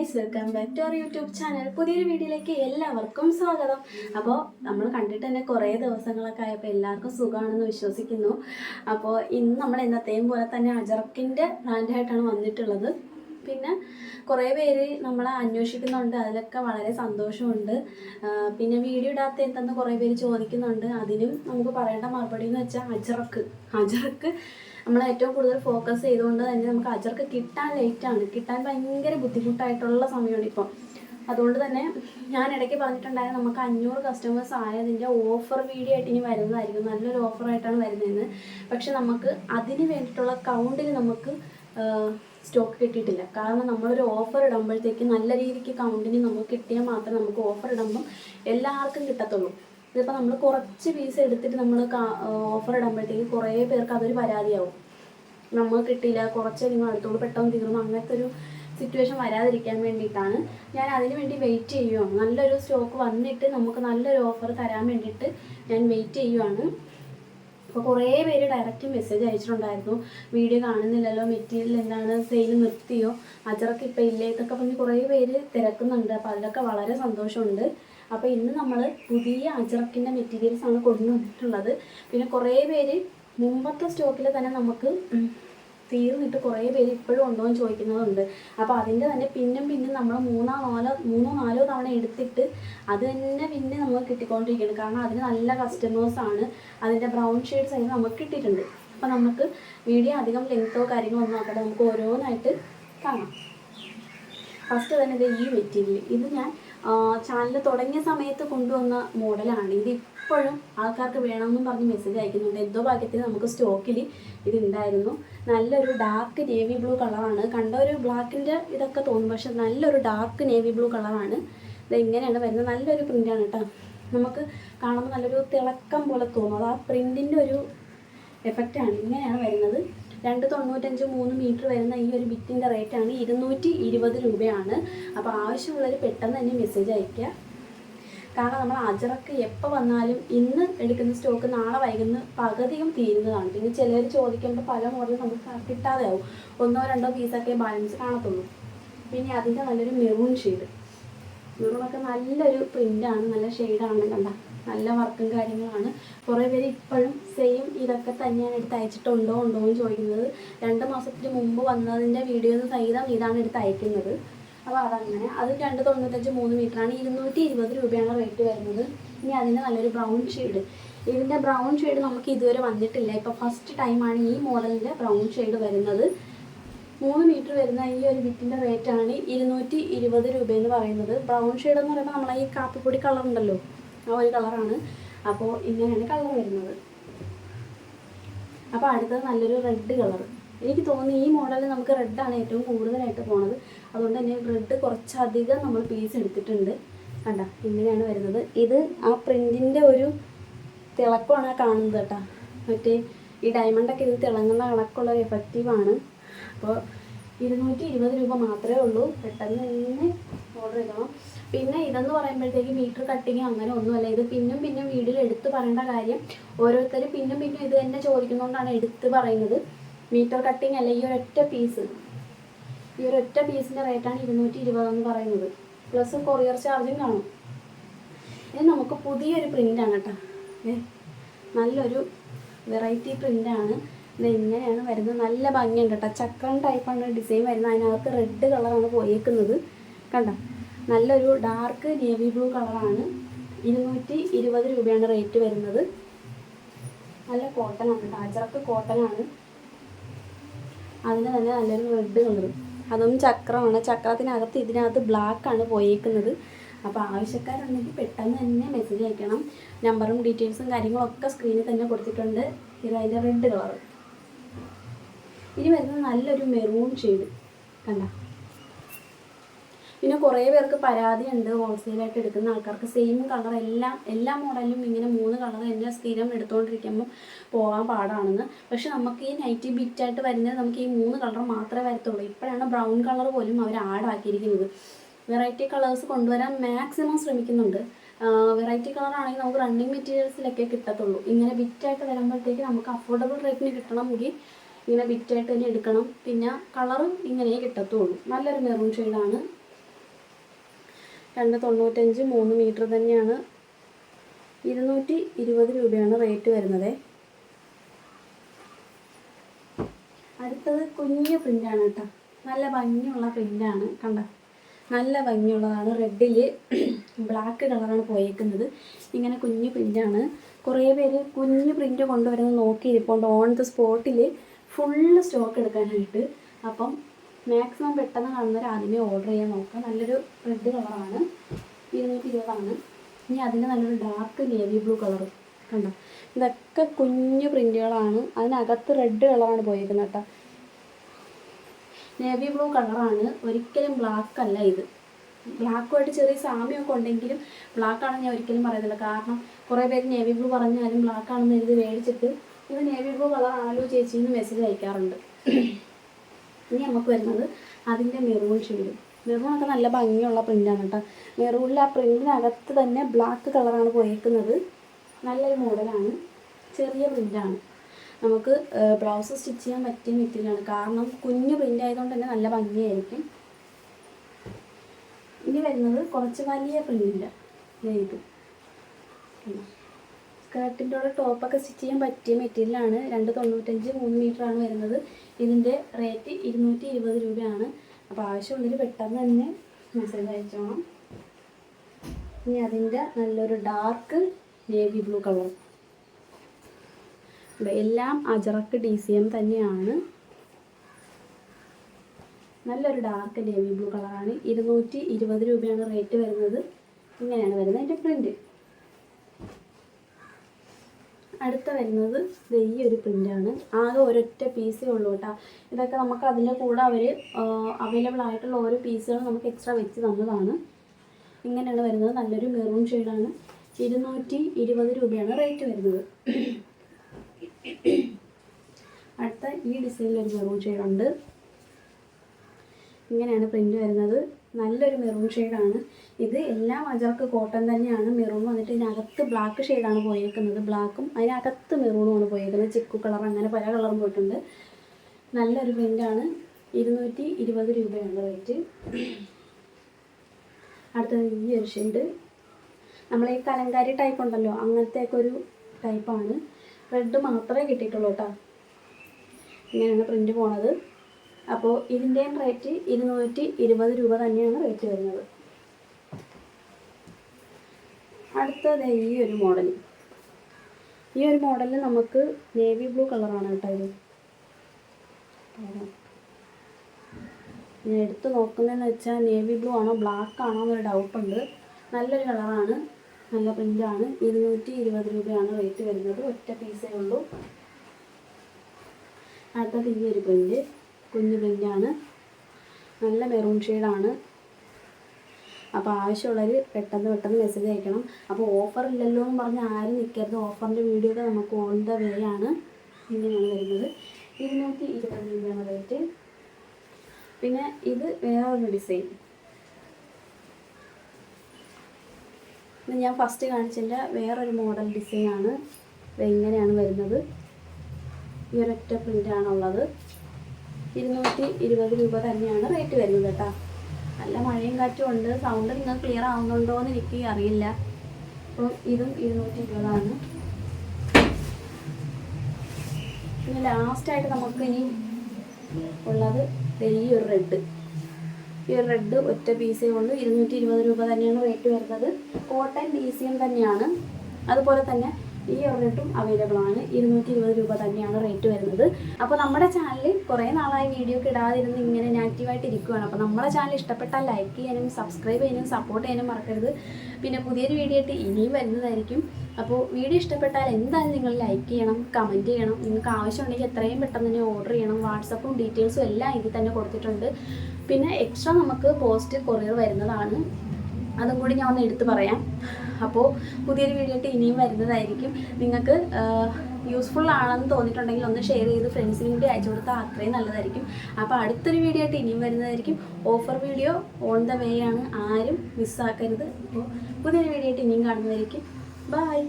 Guys welcome back to our YouTube channel. പുതിയൊരു വീഡിയോയിലേക്ക് എല്ലാവർക്കും സ്വാഗതം. അപ്പോൾ നമ്മൾ കണ്ടിട്ട് തന്നെ കുറേ ദിവസങ്ങളൊക്കെ ആയപ്പോൾ എല്ലാവർക്കും സുഖമാണെന്ന് വിശ്വസിക്കുന്നു. അപ്പോൾ ഇന്ന് നമ്മൾ എന്നത്തെയും പോലെ തന്നെ അജറക്കിന്റെ ബ്രാൻഡായിട്ടാണ് വന്നിട്ടുള്ളത്. പിന്നെ കുറേ പേര് നമ്മളെ അന്വേഷിക്കുന്നുണ്ട്. അതിലൊക്കെ വളരെ സന്തോഷമുണ്ട്. പിന്നെ വീഡിയോ ഇടാത്ത എന്തെന്ന് കുറേ പേര് ചോദിക്കുന്നുണ്ട്. അതിനും നമുക്ക് പറയേണ്ട മറുപടി എന്ന് വെച്ചാൽ അജറക്ക്. അജറക്ക് നമ്മൾ ഏറ്റവും കൂടുതൽ ഫോക്കസ് ചെയ്തുകൊണ്ട് തന്നെ നമുക്ക് അജർക്ക് കിട്ടാൻ ലേറ്റാണ് കിട്ടാൻ ഭയങ്കര ബുദ്ധിമുട്ടായിട്ടുള്ള സമയമാണ് ഇപ്പം. അതുകൊണ്ട് തന്നെ ഞാൻ ഇടയ്ക്ക് പറഞ്ഞിട്ടുണ്ടായിരുന്നു നമുക്ക് അഞ്ഞൂറ് കസ്റ്റമേഴ്സ് ആയതിന്റെ ഓഫർ വീഡിയോ ആയിട്ട് ഇനി വരുന്നതായിരിക്കും. നല്ലൊരു ഓഫറായിട്ടാണ് വരുന്നതെന്ന്. പക്ഷെ നമുക്ക് അതിന് വേണ്ടിയിട്ടുള്ള കൗണ്ടിൽ നമുക്ക് സ്റ്റോക്ക് കിട്ടിയിട്ടില്ല. കാരണം നമ്മളൊരു ഓഫർ ഇടുമ്പോഴത്തേക്ക് നല്ല രീതിക്ക് കൗണ്ടിന് നമുക്ക് കിട്ടിയാൽ മാത്രമേ നമുക്ക് ഓഫർ ഇടുമ്പം എല്ലാവർക്കും കിട്ടത്തുള്ളൂ. ഇതിപ്പോൾ നമ്മൾ കുറച്ച് പീസ് എടുത്തിട്ട് നമ്മൾ ഓഫർ ഇടുമ്പോഴത്തേക്ക് കുറേ പേർക്ക് അതൊരു പരാതിയാവും. നമ്മൾ കിട്ടിയില്ല കുറച്ച് നിങ്ങൾ അടുത്തോട് പെട്ടെന്ന് തീർന്നു അങ്ങനത്തെ ഒരു സിറ്റുവേഷൻ വരാതിരിക്കാൻ വേണ്ടിയിട്ടാണ്. ഞാൻ അതിന് വേണ്ടി വെയിറ്റ് ചെയ്യുവാണ്. നല്ലൊരു സ്റ്റോക്ക് വന്നിട്ട് നമുക്ക് നല്ലൊരു ഓഫർ തരാൻ വേണ്ടിയിട്ട് ഞാൻ വെയിറ്റ് ചെയ്യുവാണ്. അപ്പോൾ കുറേ പേര് ഡയറക്റ്റ് മെസ്സേജ് അയച്ചിട്ടുണ്ടായിരുന്നു. വീഡിയോ കാണുന്നില്ലല്ലോ മെറ്റീരിയൽ എന്താണ് സെയിൽ നിർത്തിയോ അജറക്ക് ഇപ്പം ഇല്ലേ എന്നൊക്കെ പറഞ്ഞ് കുറേ പേര് തിരക്കുന്നുണ്ട്. അപ്പോൾ അതിലൊക്കെ വളരെ സന്തോഷമുണ്ട്. അപ്പോൾ ഇന്ന് നമ്മൾ പുതിയ അജറക്കിന്റെ മെറ്റീരിയൽസ് ആണ് കൊണ്ടുവന്നിട്ടുള്ളത്. പിന്നെ കുറേ പേര് മുമ്പത്തെ സ്റ്റോക്കിൽ തന്നെ നമുക്ക് തീർന്നിട്ട് കുറേ പേര് ഇപ്പോഴും ഉണ്ടോ എന്ന് ചോദിക്കുന്നതുണ്ട് അപ്പോൾ അതിന്റെ തന്നെ പിന്നും പിന്നും നമ്മൾ മൂന്നോ നാലോ മൂന്നോ നാലോ തവണ എടുത്തിട്ട് അത് തന്നെ പിന്നെ നമുക്ക് കിട്ടിക്കൊണ്ടിരിക്കുകയാണ്. കാരണം അതിന് നല്ല കസ്റ്റമേഴ്സാണ് അതിന്റെ ബ്രൗൺ ഷെയ്ഡ്സ് അതിന് നമുക്ക് കിട്ടിയിട്ടുണ്ട്. അപ്പോൾ നമുക്ക് വീഡിയോ അധികം ലെങ്ത്തോ കാര്യങ്ങളോ ഒന്നും ആക്കട്ടെ നമുക്ക് ഓരോന്നായിട്ട് കാണാം. ഫസ്റ്റ് തന്നെ ഇത് ഈ മെറ്റീരിയൽ ഇത് ഞാൻ ചാനൽ തുടങ്ങിയ സമയത്ത് കൊണ്ടുവന്ന മോഡലാണ്. ഇത് ഇപ്പോഴും ആൾക്കാർക്ക് വേണമെന്നും പറഞ്ഞ് മെസ്സേജ് അയക്കുന്നുണ്ട്. എന്തോ ഭാഗ്യത്തിന് നമുക്ക് സ്റ്റോക്കിൽ ഇത് ഉണ്ടായിരുന്നു നല്ലൊരു ഡാർക്ക് നേവി ബ്ലൂ കളറാണ് കണ്ട ഒരു ബ്ലാക്കിന്റെ ഇതൊക്കെ തോന്നും. പക്ഷെ നല്ലൊരു ഡാർക്ക് നേവി ബ്ലൂ കളറാണ് ഇത് ഇങ്ങനെയാണ് വരുന്നത്? നല്ലൊരു പ്രിന്റാണ് കേട്ടോ നമുക്ക് കാണുമ്പോൾ നല്ലൊരു തിളക്കം പോലെ തോന്നും. അത് ആ പ്രിന്റിന്റെ ഒരു എഫക്റ്റാണ് ഇങ്ങനെയാണ് വരുന്നത്. രണ്ട് തൊണ്ണൂറ്റഞ്ച് മൂന്ന് മീറ്റർ വരുന്ന ഈ ഒരു ബിറ്റിന്റെ റേറ്റാണ് ഇരുന്നൂറ്റി ഇരുപത് രൂപയാണ്. അപ്പോൾ ആവശ്യമുള്ളവർ പെട്ടെന്ന് തന്നെ മെസ്സേജ് അയയ്ക്കുക. കാരണം നമ്മൾ അജറക്ക് എപ്പോൾ വന്നാലും ഇന്ന് എടുക്കുന്ന സ്റ്റോക്ക് നാളെ വൈകുന്ന പകുതിയും തീരുന്നതാണ്. പിന്നെ ചിലർ ചോദിക്കുമ്പോൾ പല മോഡൽ നമുക്ക് കിട്ടാതെ ആവും. ഒന്നോ രണ്ടോ പീസൊക്കെ ബാലൻസ് കാണത്തുള്ളൂ. പിന്നെ അതിന്റെ നല്ലൊരു മെറൂൺ ഷെയ്ഡ് മെറൂണൊക്കെ നല്ലൊരു പ്രിന്റാണ് നല്ല ഷെയ്ഡാണ് കണ്ട. നല്ല വർക്കും കാര്യങ്ങളാണ് കുറേ പേര് ഇപ്പോഴും സെയിം ഇതൊക്കെ തന്നെയാണ് എടുത്ത് അയച്ചിട്ടുണ്ടോ ഉണ്ടോ എന്ന് ചോദിക്കുന്നത്. രണ്ട് മാസത്തിന് മുമ്പ് വന്നതിന്റെ വീഡിയോസ് സഹിതം ഇതാണ് എടുത്ത് അയക്കുന്നത്. അപ്പോൾ അതങ്ങനെ. അത് രണ്ട് തൊണ്ണൂറ്റഞ്ച് മൂന്ന് മീറ്ററാണ് ഇരുന്നൂറ്റി ഇരുപത് രൂപയാണ് റേറ്റ് വരുന്നത്. ഇനി അതിന്റെ നല്ലൊരു ബ്രൗൺ ഷെയ്ഡ് ഇതിന്റെ ബ്രൗൺ ഷെയ്ഡ് നമുക്ക് ഇതുവരെ വന്നിട്ടില്ല. ഇപ്പോൾ ഫസ്റ്റ് ടൈമാണ് ഈ മോഡലിന്റെ ബ്രൗൺ ഷെയ്ഡ് വരുന്നത്. മൂന്ന് മീറ്റർ വരുന്ന ഈ ഒരു ബിറ്റിന്റെ റേറ്റാണ് ഇരുന്നൂറ്റി ഇരുപത് രൂപയെന്ന് പറയുന്നത്. ബ്രൗൺ ഷെയ്ഡ് എന്ന് പറയുമ്പോൾ നമ്മളെ ഈ കാപ്പിപ്പൊടി കളർ ഉണ്ടല്ലോ. ആ ഒരു കളറാണ്. അപ്പോൾ ഇങ്ങനെയാണ് കളർ വരുന്നത്. അപ്പോൾ അടുത്തത് നല്ലൊരു റെഡ് കളർ എനിക്ക് തോന്നുന്നു ഈ മോഡലിൽ നമുക്ക് റെഡാണ് ഏറ്റവും കൂടുതലായിട്ട് പോണത്. അതുകൊണ്ട് തന്നെ റെഡ് കുറച്ചധികം നമ്മൾ പീസ് എടുത്തിട്ടുണ്ട്. കണ്ട ഇങ്ങനെയാണ് വരുന്നത്. ഇത് ആ പ്രിന്റിന്റെ ഒരു തിളക്കമാണ് കാണുന്നത് കേട്ടോ. മറ്റേ ഈ ഡയമണ്ടൊക്കെ ഇത് തിളങ്ങുന്ന കണക്കുള്ള ഒരു എഫക്റ്റീവാണ് അപ്പോൾ ഇരുന്നൂറ്റി ഇരുപത് രൂപ മാത്രമേ ഉള്ളൂ. പെട്ടെന്ന് തന്നെ ഓർഡർ ചെയ്യണം പിന്നെ ഇതെന്ന് പറയുമ്പോഴത്തേക്ക് മീറ്റർ കട്ടിങ് അങ്ങനെ ഒന്നുമല്ല. ഇത് പിന്നും പിന്നും വീഡിയോയിൽ എടുത്തു പറയേണ്ട കാര്യം ഓരോരുത്തർ പിന്നും പിന്നും ഇത് തന്നെ ചോദിക്കുന്നതുകൊണ്ടാണ് എടുത്ത് പറയുന്നത്. മീറ്റർ കട്ടിങ് അല്ല ഈ ഒരൊറ്റ പീസ് ഈ ഒരൊറ്റ പീസിന്റെ റേറ്റാണ് ഇരുന്നൂറ്റി ഇരുപതെന്ന് പറയുന്നത്. പ്ലസ് കൊറിയർ ചാർജും കാണും ഇത് നമുക്ക് പുതിയൊരു പ്രിന്റാണ് കേട്ടോ. നല്ലൊരു വെറൈറ്റി പ്രിന്റാണ് ഇത് ഇങ്ങനെയാണ് വരുന്നത്. നല്ല ഭംഗിയുണ്ട് കേട്ടോ. ചക്രം ടൈപ്പാണ് ഡിസൈൻ വരുന്നത്. അതിനകത്ത് റെഡ് കളറാണ് പോയേക്കുന്നത്. കണ്ടോ? നല്ലൊരു ഡാർക്ക് നേവി ബ്ലൂ കളറാണ് ഇരുന്നൂറ്റി ഇരുപത് രൂപയാണ് റേറ്റ് വരുന്നത്. നല്ല കോട്ടനാണ് കേട്ടോ അജറക്ക് കോട്ടനാണ് അതിന് തന്നെ നല്ലൊരു റെഡ് കളറും അതും ചക്രമാണ്. ചക്രത്തിനകത്ത് ഇതിനകത്ത് ബ്ലാക്ക് ആണ് പോയേക്കുന്നത്. അപ്പോൾ ആവശ്യക്കാരുണ്ടെങ്കിൽ പെട്ടെന്ന് തന്നെ മെസ്സേജ് അയക്കണം. നമ്പറും ഡീറ്റെയിൽസും കാര്യങ്ങളൊക്കെ സ്ക്രീനിൽ തന്നെ കൊടുത്തിട്ടുണ്ട്. ഇത് അതിന്റെ റെഡ് കളർ ഇനി വരുന്നത് നല്ലൊരു മെറൂൺ ഷെയ്ഡ് കണ്ട? പിന്നെ കുറേ പേർക്ക് പരാതിയുണ്ട് ഹോൾസെയിലായിട്ട് എടുക്കുന്ന ആൾക്കാർക്ക്. സെയിം കളർ എല്ലാം എല്ലാ മോഡലും ഇങ്ങനെ മൂന്ന് കളർ തന്നെ സ്ഥിരം എടുത്തുകൊണ്ടിരിക്കുമ്പോൾ പോകാൻ പാടാണെന്ന്. പക്ഷെ നമുക്ക് ഈ നൈറ്റി ബിറ്റായിട്ട് വരുന്നത് നമുക്ക് ഈ മൂന്ന് കളർ മാത്രമേ വരത്തുള്ളൂ. ഇപ്പോഴാണ് ബ്രൗൺ കളർ പോലും അവർ ആഡ് ആക്കിയിരിക്കുന്നത്. വെറൈറ്റി കളേഴ്സ് കൊണ്ടുവരാൻ മാക്സിമം ശ്രമിക്കുന്നുണ്ട്. വെറൈറ്റി കളർ ആണെങ്കിൽ നമുക്ക് റണ്ണിങ് മെറ്റീരിയൽസിലൊക്കെ കിട്ടത്തുള്ളൂ. ഇങ്ങനെ ബിറ്റായിട്ട് വരുമ്പോഴത്തേക്ക് നമുക്ക് അഫോർഡബിൾ റേറ്റിന് കിട്ടണമെങ്കിൽ ഇങ്ങനെ ബിറ്റായിട്ട് തന്നെ എടുക്കണം. പിന്നെ കളറും ഇങ്ങനെ കിട്ടത്തുള്ളൂ. നല്ലൊരു മെറൂൺ ഷെയ്ഡാണ് രണ്ട് തൊണ്ണൂറ്റഞ്ച് മൂന്ന് മീറ്റർ തന്നെയാണ്. ഇരുന്നൂറ്റി ഇരുപത് രൂപയാണ് റേറ്റ് വരുന്നത്. അടുത്തത് കുഞ്ഞു പ്രിന്റാണ് കേട്ടോ. നല്ല ഭംഗിയുള്ള പ്രിന്റാണ് കണ്ട? നല്ല ഭംഗിയുള്ളതാണ്. റെഡിൽ ബ്ലാക്ക് കളറാണ് പോയേക്കുന്നത്. ഇങ്ങനെ കുഞ്ഞു പ്രിന്റാണ് കുറേ പേര് കുഞ്ഞു പ്രിന്റ് കൊണ്ടുവരുന്നത് നോക്കിയിരിപ്പുണ്ട്. ഓൺ ദ സ്പോട്ടിൽ ഫുള്ള് സ്റ്റോക്ക് എടുക്കാനായിട്ട്. അപ്പം മാക്സിമം പെട്ടെന്ന് കാണുന്നവർ ആദ്യമേ ഓർഡർ ചെയ്യാൻ നോക്കാം നല്ലൊരു റെഡ് കളറാണ് ഇരുന്നൂറ്റി ഇരുപതാണ്. ഇനി അതിന്റെ നല്ലൊരു ഡാർക്ക് നേവി ബ്ലൂ കളർ കണ്ടോ? ഇതൊക്കെ കുഞ്ഞു പ്രിന്റുകളാണ് അതിനകത്ത് റെഡ് കളറാണ് പോയിരിക്കുന്നത് കേട്ടോ. നേവി ബ്ലൂ കളറാണ് ഒരിക്കലും ബ്ലാക്ക് അല്ല ഇത്. ബ്ലാക്കുമായിട്ട് ചെറിയ സാമ്യമൊക്കെ ഉണ്ടെങ്കിലും ബ്ലാക്ക് ആണെന്ന് ഞാൻ ഒരിക്കലും പറയുന്നില്ല കാരണം കുറേ പേര് നേവി ബ്ലൂ പറഞ്ഞാലും ബ്ലാക്ക് ആണെന്ന് എഴുതി മേടിച്ചിട്ട് ഇത് നേവി ബ്ലൂ കളറാണല്ലോ ചേച്ചി എന്ന് മെസ്സേജ് അയക്കാറുണ്ട്. ഇനി നമുക്ക് വരുന്നത് അതിന്റെ മെറൂൺ ഷെയ്ഡ് മെറൂണൊക്കെ നല്ല ഭംഗിയുള്ള പ്രിന്റാണ് കേട്ടോ മെറൂണിൽ ആ പ്രിന്റിനകത്ത് തന്നെ ബ്ലാക്ക് കളറാണ് പോയേക്കുന്നത്. നല്ലൊരു മോഡലാണ് ചെറിയ പ്രിന്റാണ് നമുക്ക് ബ്ലൗസ് സ്റ്റിച്ച് ചെയ്യാൻ പറ്റിയ മെറ്റീരിയലാണ് കാരണം കുഞ്ഞു പ്രിന്റ് ആയതുകൊണ്ട് തന്നെ നല്ല ഭംഗിയായിരിക്കും. ഇനി വരുന്നത് കുറച്ച് വലിയ പ്രിന്റ് ഇത്. സ്കേർട്ടിന്റെ കൂടെ ടോപ്പൊക്കെ സ്റ്റിച്ച് ചെയ്യാൻ പറ്റിയ മെറ്റീരിയലാണ് രണ്ട് തൊണ്ണൂറ്റഞ്ച് മൂന്ന് ആണ് വരുന്നത്. ഇതിന്റെ റേറ്റ് ഇരുന്നൂറ്റി ഇരുപത് രൂപയാണ്. അപ്പോൾ ആവശ്യമുള്ളവർ പെട്ടെന്ന് തന്നെ മെസ്സേജ് അയച്ചോണം ഇനി അതിന്റെ നല്ലൊരു ഡാർക്ക് നേവി ബ്ലൂ കളർ. എല്ലാം അജറക്ക് ഡി സി എം തന്നെയാണ്. നല്ലൊരു ഡാർക്ക് നേവി ബ്ലൂ കളറാണ്. ഇരുന്നൂറ്റി ഇരുപത് രൂപയാണ് റേറ്റ് വരുന്നത്. ഇങ്ങനെയാണ് വരുന്നത്. അതിന്റെ പ്രിന്റ് അടുത്ത വരുന്നത് ഈ ഒരു പ്രിന്റാണ് ആകെ ഒരൊറ്റ പീസേ ഉള്ളൂ കേട്ടോ. ഇതൊക്കെ നമുക്ക് അതിന്റെ കൂടെ അവർ അവൈലബിൾ ആയിട്ടുള്ള ഓരോ പീസുകൾ നമുക്ക് എക്സ്ട്രാ വെച്ച് തന്നതാണ്. ഇങ്ങനെയാണ് വരുന്നത്. നല്ലൊരു മെറൂൺ ഷെയ്ഡാണ് ഇരുന്നൂറ്റി ഇരുപത് രൂപയാണ് റേറ്റ് വരുന്നത്. അടുത്ത ഈ ഡിസൈനിൽ ഒരു മെറൂൺ ഷെയ്ഡുണ്ട് ഇങ്ങനെയാണ് പ്രിന്റ് വരുന്നത്. നല്ലൊരു മെറൂൺ ഷെയ്ഡാണ്. ഇത് എല്ലാ മജാക്ക് കോട്ടൺ തന്നെയാണ്. മെറൂൺ വന്നിട്ട് ഇതിനകത്ത് ബ്ലാക്ക് ഷെയ്ഡാണ് പോയിരിക്കുന്നത് ബ്ലാക്കും അതിനകത്ത് മെറൂണുമാണ് പോയിരിക്കുന്നത് ചിക്കു കളർ അങ്ങനെ പല കളറും പോയിട്ടുണ്ട്. നല്ലൊരു പ്രിന്റാണ് ഇരുന്നൂറ്റി ഇരുപത് രൂപയാണ് റേറ്റ് അടുത്തത് ഈ ഒരു ഷെയ്ഡ് നമ്മൾ ഈ കലങ്കാരി ടൈപ്പ് ഉണ്ടല്ലോ അങ്ങനത്തെയൊക്കെ ഒരു ടൈപ്പാണ് റെഡ് മാത്രമേ കിട്ടിയിട്ടുള്ളൂ കേട്ടോ. ഇങ്ങനെയാണ് പ്രിന്റ് പോണത്. അപ്പോൾ ഇതിന്റെയും റേറ്റ് ഇരുന്നൂറ്റി ഇരുപത് രൂപ തന്നെയാണ് റേറ്റ് വരുന്നത്. അടുത്തത് ഈ ഒരു മോഡൽ ഈ ഒരു മോഡലിൽ നമുക്ക് നേവി ബ്ലൂ കളറാണ് കേട്ടോ ഇത്. ഞാൻ എടുത്ത് നോക്കുന്നതെന്ന് വെച്ചാൽ നേവി ബ്ലൂ ആണോ ബ്ലാക്ക് ആണോ എന്നൊരു ഡൗട്ടുണ്ട് നല്ലൊരു കളറാണ് നല്ല പ്രിന്റാണ് ഇരുന്നൂറ്റി ഇരുപത് രൂപയാണ് റേറ്റ് വരുന്നത്. ഒറ്റ പീസേ ഉള്ളൂ. അടുത്തത് ഈ ഒരു പ്രിന്റ് കുഞ്ഞു പ്രിന്റാണ് നല്ല മെറൂൺ ഷെയ്ഡാണ്. അപ്പോൾ ആവശ്യമുള്ളവർ പെട്ടെന്ന് പെട്ടെന്ന് മെസ്സേജ് അയക്കണം. അപ്പോൾ ഓഫർ ഇല്ലല്ലോ എന്ന് പറഞ്ഞ് ആരും നിൽക്കരുത് ഓഫറിന്റെ വീഡിയോ നമുക്ക് ഓൺ ദ വേ ആണ് ഇങ്ങനെയാണ് വരുന്നത്. ഇരുന്നൂറ്റി ഇരുപത് രൂപയാണ് റേറ്റ് പിന്നെ ഇത് വേറൊരു ഡിസൈൻ ഇത് ഞാൻ ഫസ്റ്റ് കാണിച്ചതിന്റെ വേറൊരു മോഡൽ ഡിസൈനാണ് ഇങ്ങനെയാണ് വരുന്നത്. ഈ ഒരൊറ്റ പ്രിന്റാണുള്ളത് ഇരുന്നൂറ്റി ഇരുപത് രൂപ തന്നെയാണ് റേറ്റ് വരുന്നത് കേട്ടോ. നല്ല മഴയും കാറ്റും ഉണ്ട്. സൗണ്ട് നിങ്ങൾ ക്ലിയർ ആവുന്നുണ്ടോ എന്ന് എനിക്ക് അറിയില്ല. അപ്പം ഇതും ഇരുന്നൂറ്റി ഇരുപതാണ്. പിന്നെ ലാസ്റ്റായിട്ട് നമുക്ക് ഇനി ഉള്ളത് വലിയൊരു റെഡ് ഈ ഒരു റെഡ് ഒറ്റ പീസേ ഉള്ളൂ. ഇരുന്നൂറ്റി ഇരുപത് രൂപ തന്നെയാണ് റേറ്റ് വരുന്നത്. കോട്ടൺ ഡി സി തന്നെയാണ്. അതുപോലെ തന്നെ ഈ ഒരു അവൈലബിൾ ആണ്. ഇരുന്നൂറ്റി ഇരുപത് രൂപ തന്നെയാണ് റേറ്റ് വരുന്നത്. അപ്പോൾ നമ്മുടെ ചാനലിൽ കുറേ നാളായി വീഡിയോ ഇടാതിരുന്ന് ഇങ്ങനെ ആക്റ്റീവായിട്ട് ഇരിക്കുകയാണ് അപ്പോൾ നമ്മുടെ ചാനൽ ഇഷ്ടപ്പെട്ടാൽ ലൈക്ക് ചെയ്യാനും സബ്സ്ക്രൈബ് ചെയ്യാനും സപ്പോർട്ട് ചെയ്യാനും മറക്കരുത്. പിന്നെ പുതിയൊരു വീഡിയോ ആയിട്ട് ഇനിയും വരുന്നതായിരിക്കും. അപ്പോൾ വീഡിയോ ഇഷ്ടപ്പെട്ടാൽ എന്തായാലും നിങ്ങൾ ലൈക്ക് ചെയ്യണം കമന്റ് ചെയ്യണം. നിങ്ങൾക്ക് ആവശ്യമുണ്ടെങ്കിൽ എത്രയും പെട്ടെന്ന് തന്നെ ഓർഡർ ചെയ്യണം. വാട്സപ്പും ഡീറ്റെയിൽസും എല്ലാം ഇതിൽ തന്നെ കൊടുത്തിട്ടുണ്ട്. പിന്നെ എക്സ്ട്രാ നമുക്ക് പോസ്റ്റ് കൊറിയർ വരുന്നതാണ്. അതും കൂടി ഞാൻ ഒന്ന് എടുത്തു പറയാം. അപ്പോൾ പുതിയൊരു വീഡിയോ ആയിട്ട് ഇനിയും വരുന്നതായിരിക്കും. നിങ്ങൾക്ക് യൂസ്ഫുൾ ആണെന്ന് തോന്നിയിട്ടുണ്ടെങ്കിൽ ഒന്ന് ഷെയർ ചെയ്ത് ഫ്രണ്ട്സിനും കൂടി അയച്ചു കൊടുത്താൽ അത്രയും നല്ലതായിരിക്കും. അപ്പോൾ അടുത്തൊരു വീഡിയോ ആയിട്ട് ഇനിയും വരുന്നതായിരിക്കും. Offer video on the way ആണ്. ആരും മിസ്സാക്കരുത് അപ്പോൾ പുതിയൊരു വീഡിയോ ആയിട്ട് ഇനിയും കാണുന്നതായിരിക്കും. ബൈ